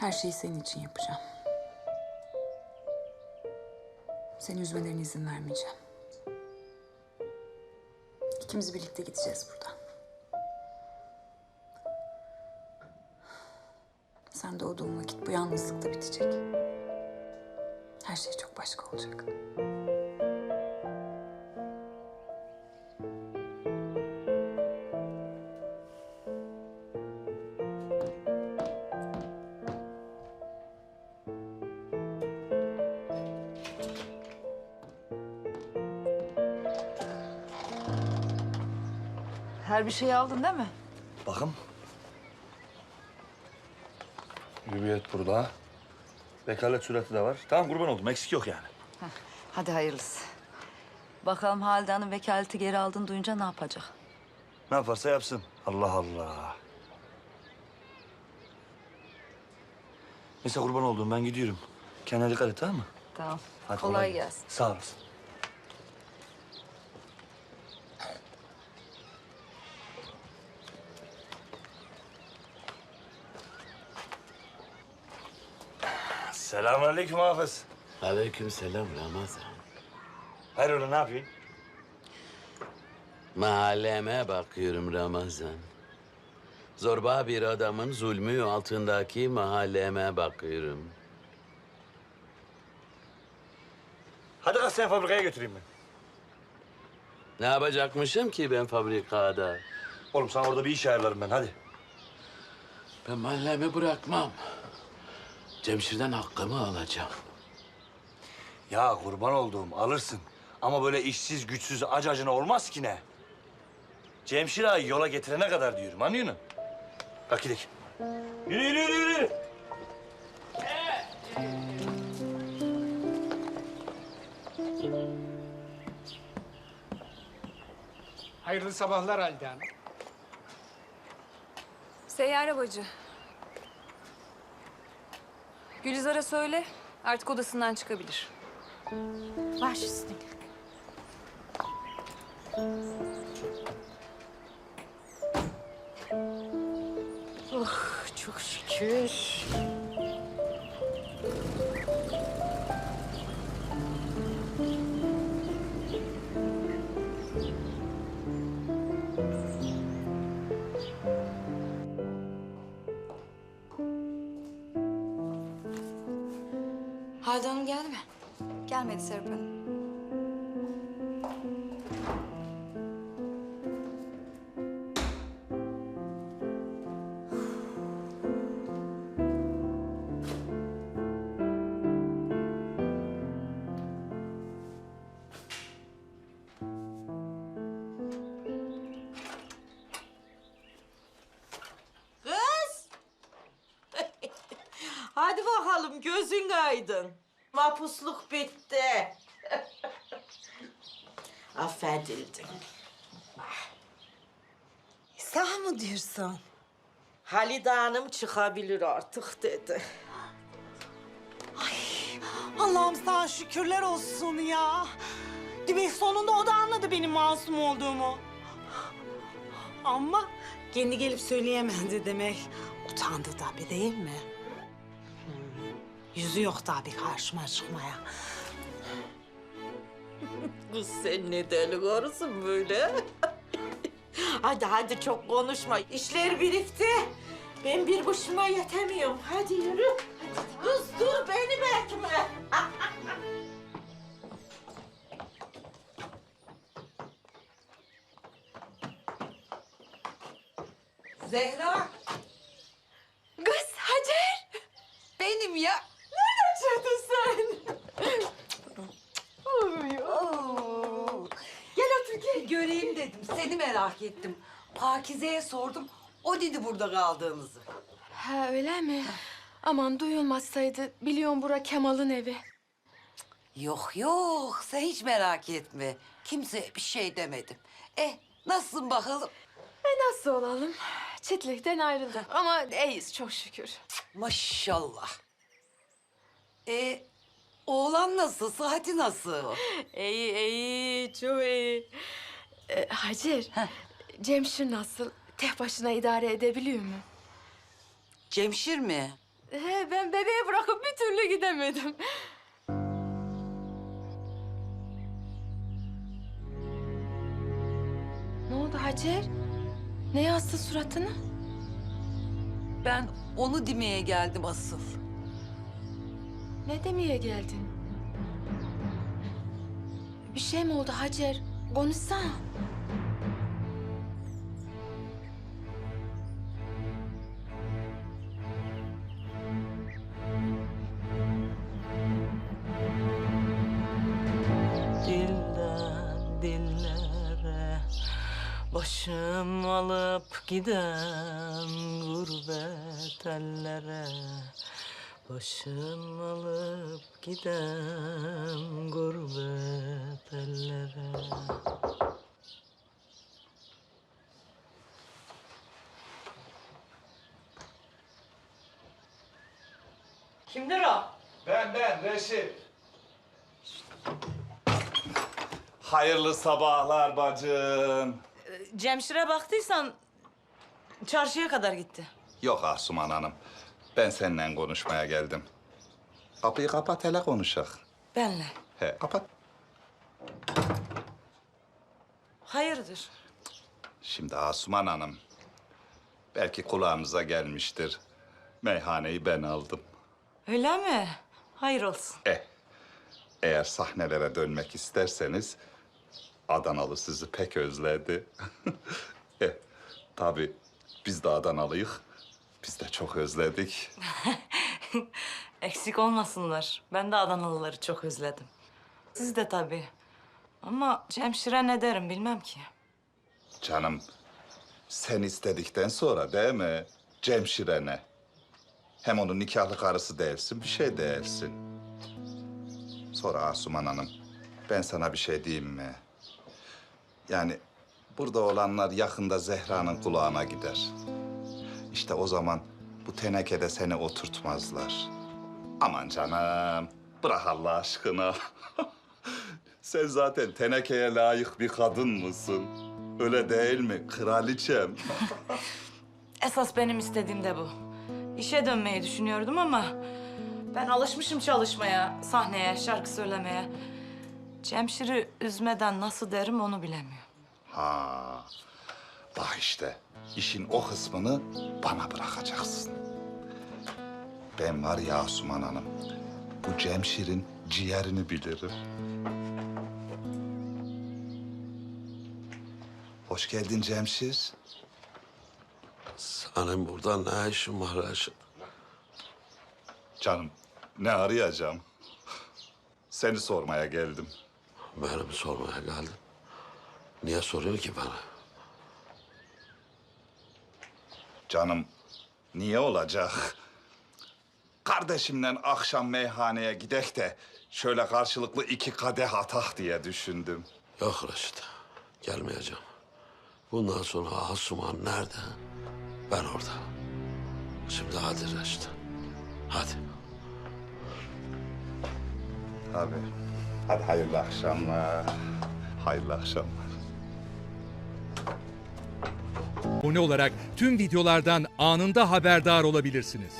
Her şeyi senin için yapacağım. Seni üzmelerine izin vermeyeceğim. İkimiz birlikte gideceğiz buradan. Sen doğduğun vakit bu yalnızlık da bitecek. Her şey çok başka olacak. Her bir şeyi aldın değil mi? Bakın. Hürriyet burada. Vekalet sureti de var. Tamam kurban oldum. Eksik yok yani. Hadi hayırlısı. Bakalım Halide Hanım vekaleti geri aldın duyunca ne yapacak? Ne yaparsa yapsın. Allah Allah. Neyse kurban oldum. Ben gidiyorum. Kendine dikkat et tamam mı? Tamam. Hadi kolay, gelsin. Sağ olasın. Selamünaleyküm Hafız. Aleykümselam Ramazan. Hayrola ne yapıyorsun? Mahalleme bakıyorum Ramazan. Zorba bir adamın zulmü altındaki mahalleme bakıyorum. Hadi kalk seni fabrikaya götüreyim ben. Ne yapacakmışım ki ben fabrikada? Oğlum sana orada bir iş ayarlarım ben hadi. Ben mahallemi bırakmam. Cemşir'den hakkımı alacağım. Ya kurban olduğum alırsın. Ama böyle işsiz, güçsüz, acacına olmaz ki ne? Cemşir ağayı yola getirene kadar diyorum anlıyor musun? Kalk gidelim. Yürü yürü yürü yürü. Hayırlı sabahlar Halide Hanım. Seyyare bacı. Gülizar'a söyle, artık odasından çıkabilir. Baş üstüne. Oh, çok şükür. Halide Hanım geldi mi? Gelmedi Serap Hanım. Hadi bakalım gözün aydın. Mapusluk bitti. Affedildin. Sağ mı diyorsun? Halide Hanım çıkabilir artık dedi. Allah'ım sana şükürler olsun ya. Demek sonunda o da anladı benim masum olduğumu. Ama kendi gelip söyleyemedi demek. Utandı tabii değil mi? Yüzü yok tabii karşıma çıkmaya. Kız sen ne deli karısın böyle? hadi hadi çok konuşma. İşler birikti. Ben bir başıma yetemiyorum. Hadi yürü. Kız dur beni bekle. Zehra. Kız Hacer! Benim ya. Nereden çıktın sen? Gel otur gel göreyim dedim. Seni merak ettim. Pakize'ye sordum. O dedi burada kaldığınızı. Ha öyle mi? Aman duyulmazsaydı biliyorum bura Kemal'ın evi. Yok yok sen hiç merak etme. Kimseye bir şey demedim. Eh nasılsın bakalım? E nasıl olalım? Çitlikten ayrıldık ama iyiyiz çok şükür. Maşallah. E oğlan nasıl? Sıhhati nasıl? İyi iyi çok iyi. E, Hacer, Cemşir nasıl? Tek başına idare edebiliyor mu? Cemşir mi? He, ben bebeği bırakıp bir türlü gidemedim. Ne oldu Hacer? Ne yazdı suratını? Ben onu demeye geldim asıl. Ne demeye geldin? Bir şey mi oldu Hacer? Konuşsana. Dillere Başım alıp giden gurbet ellere Başım alıp giden gurbet ellere Kimdir o? Ben ben Reşit. Hayırlı sabahlar bacım. Cemşir'e baktıysan çarşıya kadar gitti. Yok Asuman Hanım. Ben seninle konuşmaya geldim. Kapıyı kapat hele konuşak. Benle. He kapat. Hayırdır? Şimdi Asuman Hanım. Belki kulağınıza gelmiştir. Meyhaneyi ben aldım. Öyle mi? Hayır olsun. Eh, eğer sahnelere dönmek isterseniz Adanalı sizi pek özledi. eh, tabii biz de Adanalıyık. Biz de çok özledik. Eksik olmasınlar. Ben de Adanalıları çok özledim. Siz de tabii. Ama Cemşir'e ne derim bilmem ki. Canım, sen istedikten sonra değil mi? Cemşirene. Hem onun nikahlı karısı değilsin, bir şey değilsin. Sonra Asuman Hanım, ben sana bir şey diyeyim mi? Yani burada olanlar yakında Zehra'nın kulağına gider. İşte o zaman bu tenekede seni oturtmazlar. Aman canım, bırak Allah aşkına. Sen zaten tenekeye layık bir kadın mısın? Öyle değil mi kraliçem? Esas benim istediğim de bu. İşe dönmeyi düşünüyordum ama... Ben alışmışım çalışmaya, sahneye, şarkı söylemeye. Cemşir'i üzmeden nasıl derim onu bilemiyorum. Ha, bak işte işin o kısmını bana bırakacaksın. Ben var ya Asuman Hanım, bu Cemşir'in ciğerini bilirim. Hoş geldin Cemşir. Senin burada ne işin var Reşit? Canım, ne arayacağım? Seni sormaya geldim. Beni mi sormaya geldin? Niye soruyor ki bana? Canım, niye olacak? Kardeşimle akşam meyhaneye gidek de şöyle karşılıklı iki kadeh atak diye düşündüm. Yok Reşit, gelmeyeceğim. Bundan sonra Asuman nerede? Ben orada. Şimdi hadi Reşit. Hadi. Tabii. Hadi hayırlı akşamlar. Hayırlı akşamlar. abone olarak tüm videolardan anında haberdar olabilirsiniz.